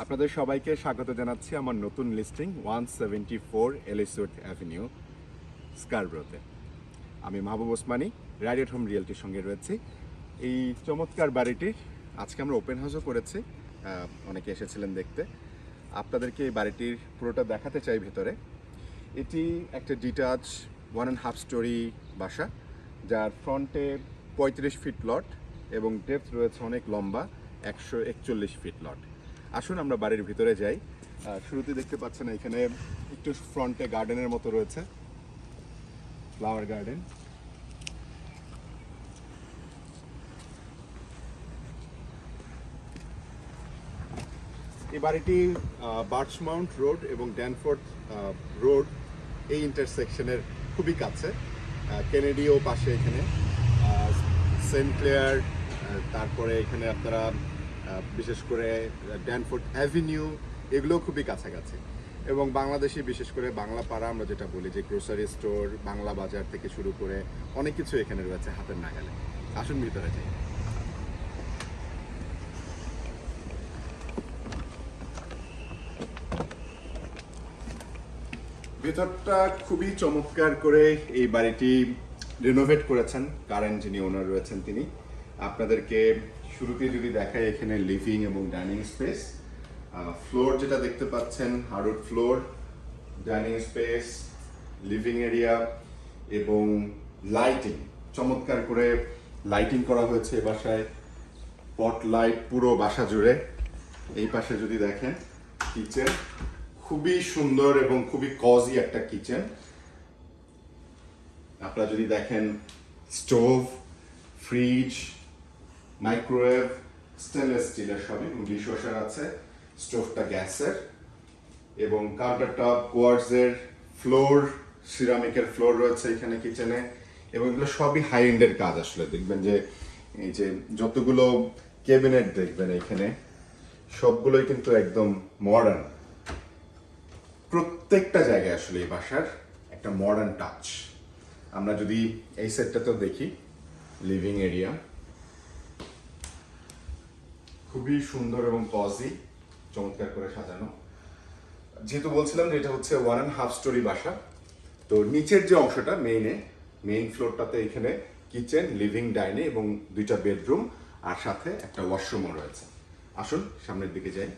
আপনাদের সবাইকে স্বাগত জানাচ্ছি আমার নতুন লিস্টিং ওয়ান সেভেন্টি ফোর এলিসুট অ্যাভিনিউ স্কারব্রোতে আমি মাহবুব ওসমানী রাইডেট হোম রিয়েলটির সঙ্গে রয়েছি। এই চমৎকার বাড়িটির আজকে আমরা ওপেন হাউসও করেছি। অনেকে এসেছিলেন দেখতে। আপনাদেরকে এই বাড়িটির পুরোটা দেখাতে চাই ভেতরে। এটি একটা detach one and half storey বাসা, যার ফ্রন্টে পঁয়ত্রিশ ফিট লট এবং ডেপথ রয়েছে অনেক লম্বা, একশো একচল্লিশ ফিট লট আসুন, আমরা বাড়ির ভিতরে যাই। শুরুতে দেখতে পাচ্ছেন এখানে একটু ফ্রন্টে গার্ডেনের মতো রয়েছে। Flower garden. এই বাড়িটি বার্চ মাউন্ট রোড এবং ড্যানফোর্ড রোড এই ইন্টারসেকশনের খুবই কাছে। কেনেডিও পাশে এখানে। সেন্ট ক্লেয়ার তারপরে এখানে আপনারা বিশেষ করে ড্যানফোর্ড অ্যাভিনিউ এগুলো খুবই কাছাকাছি। এবং বাংলাদেশি বিশেষ করে বাংলা পাড়া আমরা যেটা বলি যে গ্রোসারি স্টোর বাংলা বাজার থেকে শুরু করে অনেক কিছু এখানে রয়েছে হাতের নাগালে। আসুন ভিতরে যাই। ভেতরটা খুবই চমৎকার করে এই বাড়িটি রিনোভেট করেছেন। কারেন্ট যিনি ওনার রয়েছেন তিনি। আপনাদেরকে শুরুতে যদি দেখায় এখানে লিভিং এবং ডাইনিং স্পেস ফ্লোর যেটা দেখতে পাচ্ছেন hardwood floor dining space living area এবং লাইটিং চমৎকার করে লাইটিং করা হয়েছে এ বাসায়। পট লাইট পুরো বাসা জুড়ে। এই পাশে যদি দেখেন কিচেন খুবই সুন্দর এবং খুবই কজি একটা কিচেন আপনারা যদি দেখেন স্টোভ ফ্রিজ মাইক্রোওয়েভ স্টেনলেস স্টিলের সবই ডিশওয়াশার আছে, স্টোভটা গ্যাসের এবং কাউন্টার টপ কোয়ার্সের ফ্লোর, সিরামিকের ফ্লোর রয়েছে এখানে কিচেনে এবং এগুলো সবই হাই এন্ডের কাজ আসলে। দেখবেন যে এই যে যতগুলো ক্যাবিনেট দেখবেন এখানে, সবগুলোই কিন্তু একদম মডার্ন প্রত্যেকটা জায়গায় আসলে এই বাসার একটা মডার্ন টাচ আমরা যদি এই সেটটাতেও দেখি লিভিং এরিয়া খুবই সুন্দর এবং কজি চমৎকার করে সাজানো। যেহেতু বলছিলাম যে এটা হচ্ছে ওয়ান অ্যান্ড হাফ স্টোরি বাসা, তো নিচের যে অংশটা মেইনে মেইন ফ্লোরটাতে এখানে কিচেন লিভিং ডাইনিং এবং দুইটা বেডরুম আর সাথে একটা ওয়াশরুমও রয়েছে। আসুন, সামনের দিকে যাই।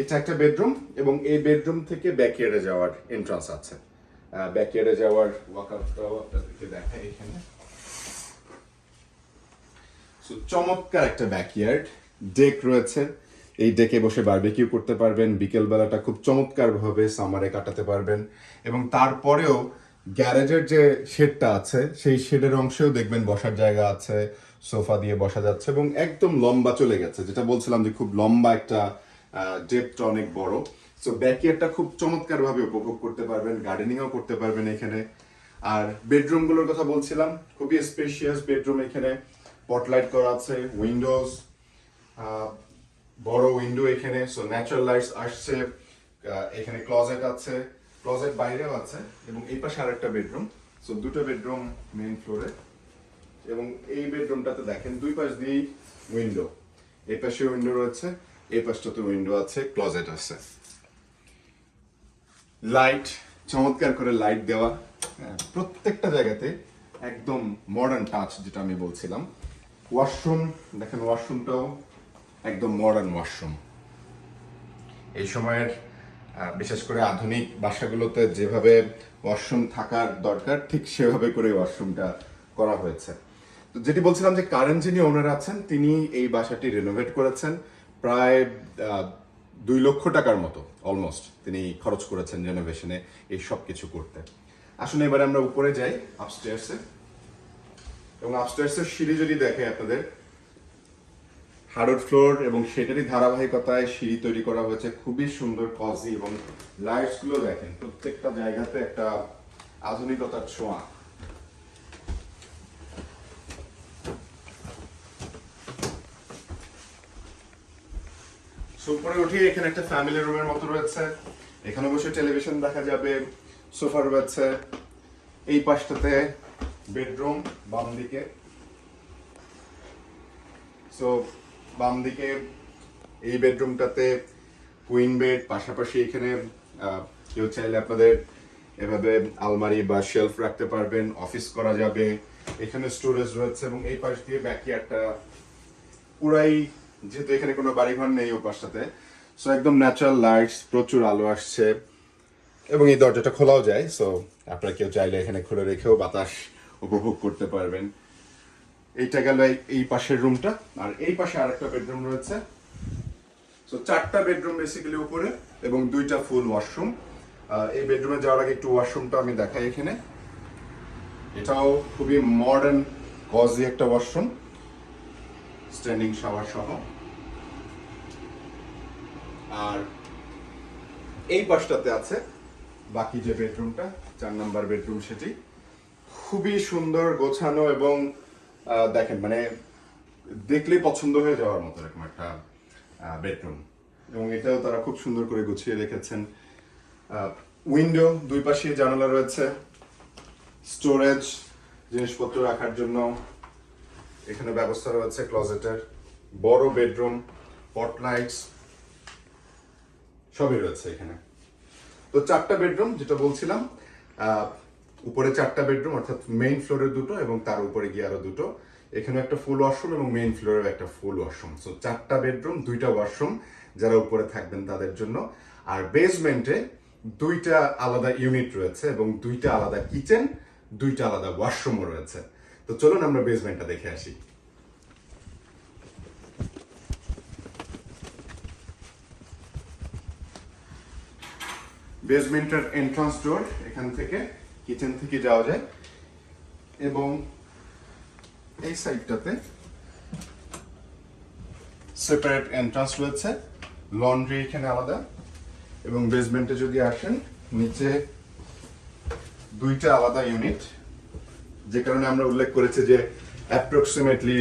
এটা একটা বেডরুম এবং এই বেডরুম থেকে ব্যাকইয়ার্ডে যাওয়ার এন্ট্রান্স আছে। ব্যাকইয়ার্ডে যাওয়ার ওয়াকআউটটাও আপনাদেরকে দেখাই এখানে। চমৎকার একটা ব্যাকইয়ার্ড ডেক রয়েছে। এই ডেকে বসে বারবিকিউ করতে পারবেন বিকেল বেলাটা খুব চমৎকার ভাবে সামারে কাটাতে পারবেন। এবং তারপরেও গ্যারেজের যে শেডটা আছে, সেই শেডের অংশেও দেখবেন বসার জায়গা আছে, সোফা দিয়ে বসা যাচ্ছে এবং একদম লম্বা চলে গেছে। যেটা বলছিলাম যে খুব লম্বা একটা ডেপটা অনেক বড়। সো ব্যাকইয়ার্ডটা খুব চমৎকার ভাবে উপভোগ করতে পারবেন গার্ডেনিংও করতে পারবেন এখানে। আর বেডরুমগুলোর কথা বলছিলাম, খুবই স্পেশিয়াস বেডরুম এখানে। পটলাইট করা আছে উইন্ডোজ বড় উইন্ডো এখানে সো ন্যাচারাল লাইটস আসছে এখানে ক্লোজেট আছে ক্লোজেট বাইরেও আছে, এবং এই পাশে আরেকটা বেডরুম সো দুটো বেডরুম মেইন ফ্লোরে এবং এই বেডরুমটাতে দেখেন দুই পাশ দিয়েই উইন্ডো এই পাশে উইন্ডো রয়েছে, এই পাশটাতে উইন্ডো আছে ক্লোজেট আছে। লাইট চমৎকার করে লাইট দেওয়া প্রত্যেকটা জায়গাতে একদম মডার্ন টাচ যেটা আমি বলছিলাম। ওয়াশরুম, দেখেন ওয়াশরুমটাও একদম মডার্ন ওয়াশরুম এই সময়ের বিশেষ করে আধুনিক বাসাগুলোতে যেভাবে ওয়াশরুম থাকার দরকার, ঠিক সেভাবে করে ওয়াশরুমটা করা হয়েছে। তো যেটি বলছিলাম যে কারেন্ট যিনি ওনার আছেন, তিনি এই বাসাটি রেনোভেট করেছেন প্রায় দুই লক্ষ টাকার মতো অলমোস্ট তিনি খরচ করেছেন রেনোভেশনে এই সব কিছু করতে। আসুন এবারে আমরা উপরে যাই আপস্টেয়ার্সে এবং আপস্টেয়ার্সের সিঁড়ি যদি দেখে আপনাদের হার্ডউড ফ্লোর এবং সেটারই ধারাবাহিকতায় সিঁড়ি তৈরি করা হয়েছে, খুবই সুন্দর কজি এবং লাইটসগুলো দেখেন, প্রত্যেকটা জায়গাতে একটা আধুনিকতার ছোঁয়া। উপরে উঠে এখানে একটা ফ্যামিলি রুমের মতো রয়েছে, এখানে বসে টেলিভিশন দেখা যাবে সোফা রয়েছে, এই পাশটাতে বেডরুম, বাম দিকে। সো বাম দিকে এই বেডরুমটাতে কুইন বেড পাশাপাশি এখানে কেউ চাইলে আপনাদের এভাবে আলমারি বা শেলফ রাখতে পারবেন অফিস করা যাবে। এখানে স্টোরেজ রয়েছে এবং এই পাশ দিয়ে ব্যাকইয়ার্ডটা পুরাই, যেহেতু এখানে কোনো বাড়িঘর নেই ও পাশটাতে। সো একদম ন্যাচারাল লাইটস প্রচুর আলো আসছে। এবং এই দরজাটা খোলাও যায় সো আপনারা কেউ চাইলে এখানে খুলে রেখেও বাতাস উপভোগ করতে পারবেন। এইটা গেল এই- পাশের রুমটা, আর এই পাশে আরেকটা বেডরুম রয়েছে। সো চারটা বেডরুম বেসিক্যালি উপরে এবং দুইটা ফুল ওয়াশরুম এই বেডরুমে যাওয়ার আগে একটু ওয়াশরুমটা আমি দেখাই এখানে। এটাও খুবই মডার্ন কজি একটা ওয়াশরুম স্ট্যান্ডিং শাওয়ার সহ। আর এই পাশটাতে আছে বাকি যে বেডরুমটা, চার নাম্বার বেডরুম সেটি। খুবই সুন্দর, গোছানো এবং দেখেন মানে দেখলেই পছন্দ হয়ে যাওয়ার মতো এরকম একটা বেডরুম এবং এটাও তারা খুব সুন্দর করে গুছিয়ে রেখেছেন। উইন্ডো দুই পাশে জানালা রয়েছে। স্টোরেজ জিনিসপত্র রাখার জন্য এখানে ব্যবস্থা রয়েছে ক্লোজেটের বড় বেডরুম পট লাইটস সবই রয়েছে এখানে। তো চারটা বেডরুম যেটা বলছিলাম উপরে চারটা বেডরুম, অর্থাৎ মেইন ফ্লোরে দুটো এবং তার উপরে গিয়ে আরও দুটো। এখানে একটা ফুল ওয়াশরুম এবং মেইন ফ্লোরে একটা ফুল ওয়াশরুম সো চারটা বেডরুম, দুইটা ওয়াশরুম যারা উপরে থাকবেন তাদের জন্য। আর বেসমেন্টে দুইটা আলাদা ইউনিট রয়েছে এবং দুইটা আলাদা কিচেন দুইটা আলাদা ওয়াশরুমও রয়েছে। তো চলুন আমরা বেসমেন্টটা দেখে আসি। বেসমেন্টের এন্ট্রান্স ডোর এখান থেকে কিচেন থেকে যাওয়া যায়। এবং এই সাইডটাতে সেপারেট এন্ট্রান্স রয়েছে। লন্ড্রি এখানে আলাদা। এবং বেসমেন্টে যদি আসেন, নিচে দুইটা আলাদা ইউনিট যে কারণে আমরা উল্লেখ করেছি যে অ্যাপ্রক্সিমেটলি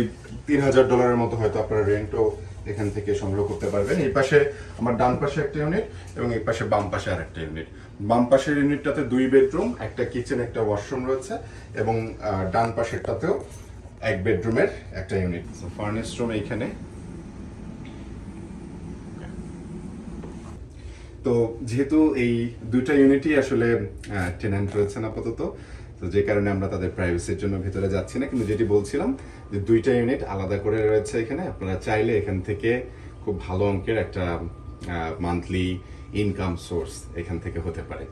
তিন হাজার ডলারের মতো হয়তো আপনারা রেন্টও এখান থেকে সংগ্রহ করতে পারবেন। এই পাশে আমার ডান পাশে একটা ইউনিট এবং এই পাশে বাম পাশে আর একটা ইউনিট বাম পাশের ইউনিটটাতে দুই বেডরুম একটা কিচেন একটা ওয়াশরুম রয়েছে এবং ডান পাশেরটাতেও এক বেডরুমের একটা ইউনিট। ফার্নেস রুম এইখানে। তো যেহেতু এই দুইটা ইউনিটই আসলে টেনান্ট রয়েছেন আপাতত তো যে কারণে আমরা তাদের প্রাইভেসির জন্য ভিতরে যাচ্ছি না কিন্তু যেটি বলছিলাম যে দুইটা ইউনিট আলাদা করে রয়েছে এখানে আপনারা চাইলে এখান থেকে খুব ভালো অঙ্কের একটা মান্থলি ইনকাম সোর্স এখান থেকে হতে পারে।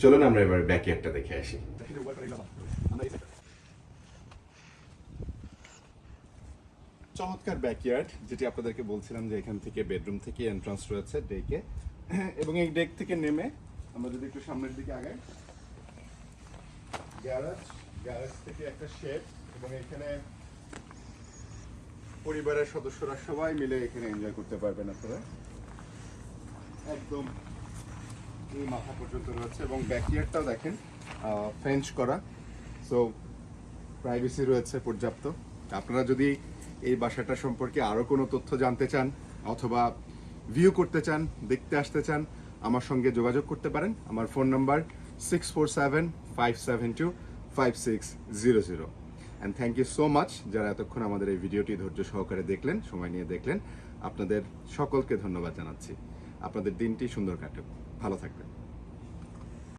চলুন আমরা এবার ব্যাকইয়ার্ডটা দেখে আসি। চমৎকার ব্যাকইয়ার্ড যেটি আপনাদেরকে বলছিলাম যে এখান থেকে বেডরুম থেকে এন্ট্রান্স রয়েছে ডেকে এবং এই ডেক থেকে নেমে আমরা যদি একটু সামনের দিকে আগাই। গ্যারাজ গ্যারাজ থেকে একটা শেড এবং এখানে পরিবারের সদস্যরা সবাই মিলে এখানে এনজয় করতে পারবেন আপনারা। একদম এই মাথা পর্যন্ত রয়েছে এবং ব্যাকইয়ার্ডটাও দেখেন ফেঞ্চ করা। সো প্রাইভেসি রয়েছে পর্যাপ্ত। আপনারা যদি এই বাসাটা সম্পর্কে আরও কোনো তথ্য জানতে চান অথবা ভিউ করতে চান, দেখতে আসতে চান, আমার সঙ্গে যোগাযোগ করতে পারেন। আমার phone number six four seven five seven two five six zero zero and thank you so much যারা এতক্ষণ আমাদের এই ভিডিওটি ধৈর্য সহকারে দেখলেন, সময় নিয়ে দেখলেন। আপনাদের সকলকে ধন্যবাদ জানাচ্ছি। আপনাদের দিনটি সুন্দর কাটুক। ভালো থাকবেন।